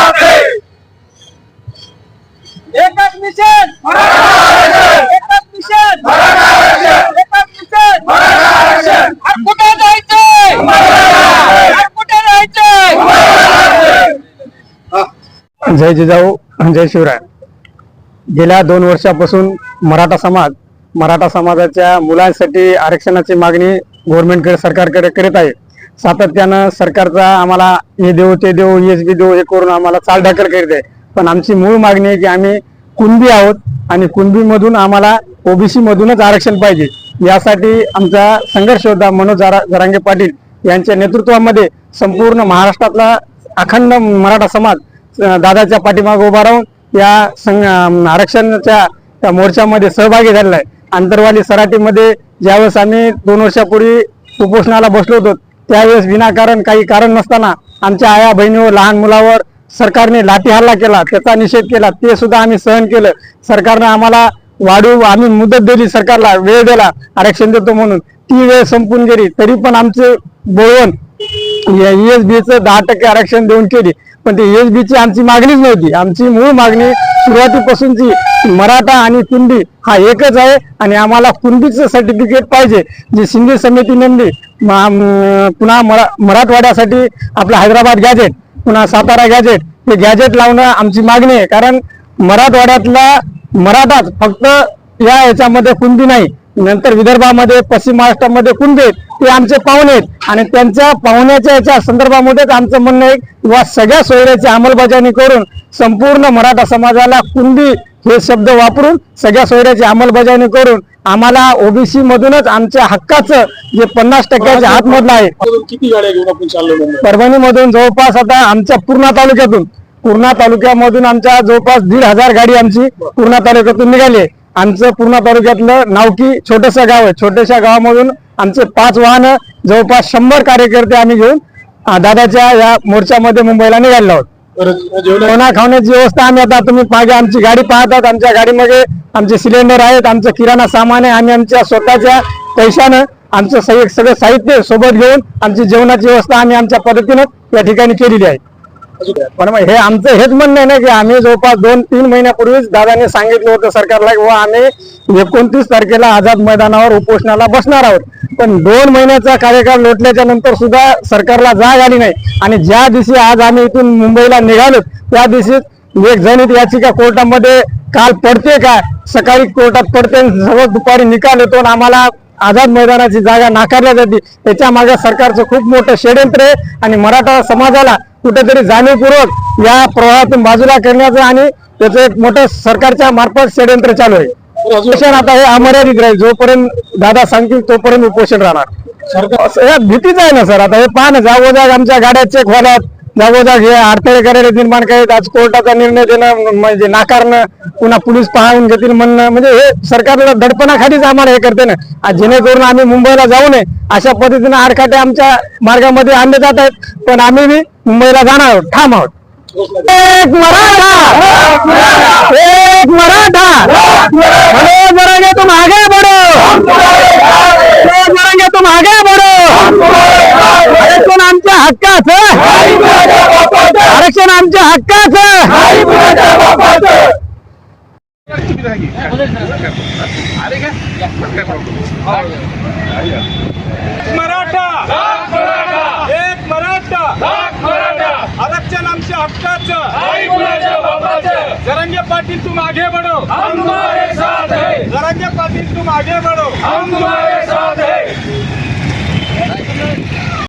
आपली एकच मिशन! एकच मिशन! एकच मिशन! अरे कुठे जायचंय? अरे कुठे जायचंय? जय जिजाऊ. जय शिवराय. गेल्या दोन वर्षापासून मराठा समाज मराठा समाजाच्या मुलांसाठी आरक्षणाची मागणी गव्हर्नमेंटकडे सरकारकडे करीत आहे. सातत्यानं सरकारचा आम्हाला हे देऊ ते देऊ एस बी देऊ हे करून आम्हाला चालढकल करीत आहे. पण आमची मूळ मागणी आहे की आम्ही कुणबी आहोत आणि कुणबीमधून आम्हाला ओबीसी मधूनच आरक्षण पाहिजे. यासाठी आमचा संघर्ष होता. मनोज जरांगे पाटील यांच्या नेतृत्वामध्ये संपूर्ण महाराष्ट्रातला अखंड मराठा समाज दादाच्या पाठीमागे उभा राहून या आरक्षणाच्या त्या मोर्चामध्ये सहभागी झालेला आहे. आंतरवाली सराटीमध्ये ज्यावेळेस आम्ही दोन वर्षापूर्वी उपोषणाला बसलो होतो त्यावेळेस विनाकारण काही कारण नसताना आमच्या आया बहिणीवर लहान मुलावर सरकारने लाठी हल्ला केला त्याचा निषेध केला ते सुद्धा आम्ही सहन केलं. सरकारनं आम्हाला वाढू आम्ही मुदत दिली सरकारला वेळ दिला आरक्षण देतो म्हणून. ती वेळ संपून गेली तरी पण आमचे बोलवण ईएसबीचं दहा टक्के आरक्षण देऊन केली. पण ते एस ची आमची मागणीच नव्हती. आमची मूळ मागणी सुरुवातीपासूनची मराठा आणि कुंडी हा एकच आहे आणि आम्हाला कुंडीचं सर्टिफिकेट पाहिजे जी सिंधी समिती नेमली. पुन्हा मरा मराठवाड्यासाठी आपलं हैदराबाद गॅजेट पुन्हा सातारा गॅजेट हे गॅजेट लावणं आमची मागणी आहे. कारण मराठवाड्यातला मराठाच फक्त या याच्यामध्ये कुंडी नाही नंतर विदर्भामध्ये पश्चिम महाराष्ट्रामध्ये आहेत ते आमचे पाहुणे आहेत. आणि त्यांच्या पाहुण्याच्या याच्या संदर्भामध्येच आमचं म्हणणं आहे किंवा सगळ्या सोयऱ्याची अंमलबजावणी करून संपूर्ण मराठा समाजाला कुणबी हे शब्द वापरून सगळ्या सोयऱ्याची अंमलबजावणी करून आम्हाला ओबीसी मधूनच आमच्या हक्काचं जे पन्नास टक्क्याच्या आतमधलं आहे. किती गाड्या घेऊन आपण चाललो मुंबई परभणीमधून जवळपास आता आमच्या पूर्णा तालुक्यातून पूर्णा तालुक्यामधून आमच्या जवळपास दीड हजार गाडी आमची पूर्णा तालुक्यातून निघाली आहे. आमचं पूर्णा तालुक्यातलं नावकी छोटस गाव आहे. छोट्याशा गावामधून आमचे पाच वाहनं जवळपास शंभर कार्यकर्ते आम्ही घेऊन दादाच्या या मोर्चामध्ये मुंबईला निघालेलो आहोत. जेवणा खावण्याची व्यवस्था आम्ही आता तुम्ही मागे आमची गाडी पाहतात आमच्या गाडीमध्ये आमचे सिलेंडर आहेत आमचं किराणा सामान आहे आम्ही आमच्या स्वतःच्या पैशानं आमचं सगळं सगळं साहित्य सोबत घेऊन आमची जेवणाची व्यवस्था आम्ही आमच्या पद्धतीनं या ठिकाणी केलेली आहे? पण मग हे आमचं हेच म्हणणं आहे ना की आम्ही जवळपास दोन तीन महिन्यापूर्वीच दादाने सांगितलं होतं सरकारला की आम्ही एकोणतीस तारखेला आझाद मैदानावर उपोषणाला बसणार आहोत. पण दोन महिन्याचा कार्यकाळ लोटल्याच्या नंतर सुद्धा सरकारला जाग आली नाही. आणि ज्या दिवशी आज आम्ही इथून मुंबईला निघालो त्या दिवशी एक जनित याचिका कोर्टामध्ये काल पडते का? सकाळी कोर्टात पडते आणि सर्व दुपारी निकाल येतो आणि आम्हाला आझाद मैदानाची जागा नाकारल्या जाते. त्याच्यामागे सरकारचं खूप मोठं षडयंत्र आहे आणि मराठा समाजाला कुठेतरी जाणीवपूर्वक या प्रवाहातून बाजूला करण्याचं आणि त्याचं एक मोठं सरकारच्या मार्फत षडयंत्र चालू आहे. उपोषण आता हे अमर्यादित राहील जोपर्यंत दादा सांगतील तोपर्यंत उपोषण राहणार. भीतीच आहे ना सर. आता हे पहा ना जागोजाग आमच्या गाड्या चेक व्हायल्यात जागोजाग हे अडथळे करायला निर्माण करायचे आज कोर्टाचा निर्णय देणं म्हणजे नाकारणं पुन्हा पोलीस पाहून घेतील म्हणणं म्हणजे हे सरकारला दडपणाखालीच आम्हाला हे करते ना. आज जेणेकरून आम्ही मुंबईला जाऊ नये अशा पद्धतीने आडखाटे आमच्या मार्गामध्ये आणले जात आहेत. पण आम्ही बी मुंबईला जाणार आहोत ठाम आहोत. एक मराठा! एक मराठा! बरोबर जरांगे तुम आगे बढ़ो मनोज जरांगे तुम आगे आमच्या हक्काचं. आरक्षण आमच्या हक्काचं. मराठा. एक मराठा. आरक्षण आमच्या हक्काचं. जरंगे पाटील तुम आगे बढ़ो जरंगे पाटील तुम आगे बढ़ो